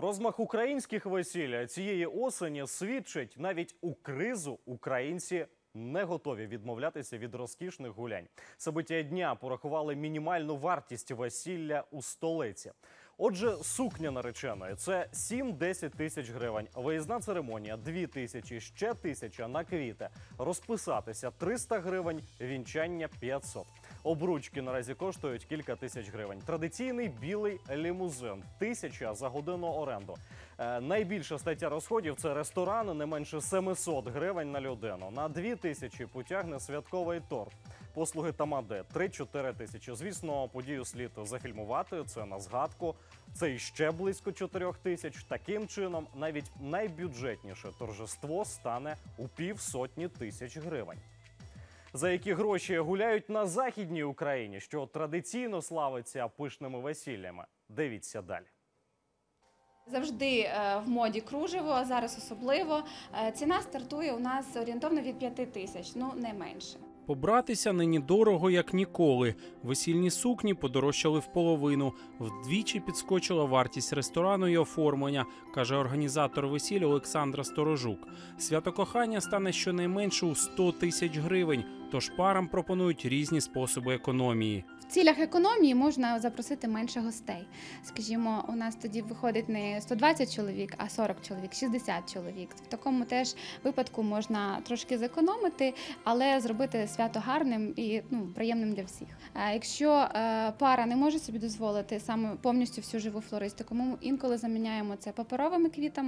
Розмах українських весілля цієї осені свідчить навіть у кризу українці не готові відмовлятися від розкішних гулянь. Собиття дня порахували мінімальну вартість весілля у столиці. Отже, сукня нареченої це 7-10 тисяч гривень. Виїзна церемонія 2 тисячі, ще тисяча на квіти. Розписатися 300 гривень, вінчання 500. Обручки наразі коштують кілька тисяч гривень. Традиційний білий лімузин тисяча за годину оренду. Е, найбільша стаття розходів це ресторани, не менше 700 гривень на людину. На 2 тисячі потягне святковий торт. Послуги тамаде 3-4 тисячі. Звісно, подію слід зафільмувати. Це на згадку. Це іще близько 4 тисяч. Таким чином, навіть найбюджетніше торжество стане у півсотні тисяч гривень. За які гроші гуляють на західній Україні, що традиційно славиться пишними весіллями. Дивіться далі. Завжди е, в моді кружево, зараз особливо. Е, Ціна стартує у нас орієнтовно від 5 тисяч, ну не менше. Побратися нині дорого, як ніколи. Весільні сукні подорожчали в половину. Вдвічі підскочила вартість ресторану і оформлення, каже організатор весілля Олександра Сторожук. Свято кохання стане щонайменше у 100 тисяч гривень. Тож парам пропонують різні способи економії. В цілях економії можна запросити менше гостей. Скажімо, у нас тоді виходить не 120 чоловік, а 40 чоловік, 60 чоловік. В такому теж випадку можна трошки зекономити, але зробити свято гарним і ну, приємним для всіх. Е, Якщо е, пара не може собі дозволити саме повністю всю живу флористику, ми інколи заміняємо це паперовими квітами.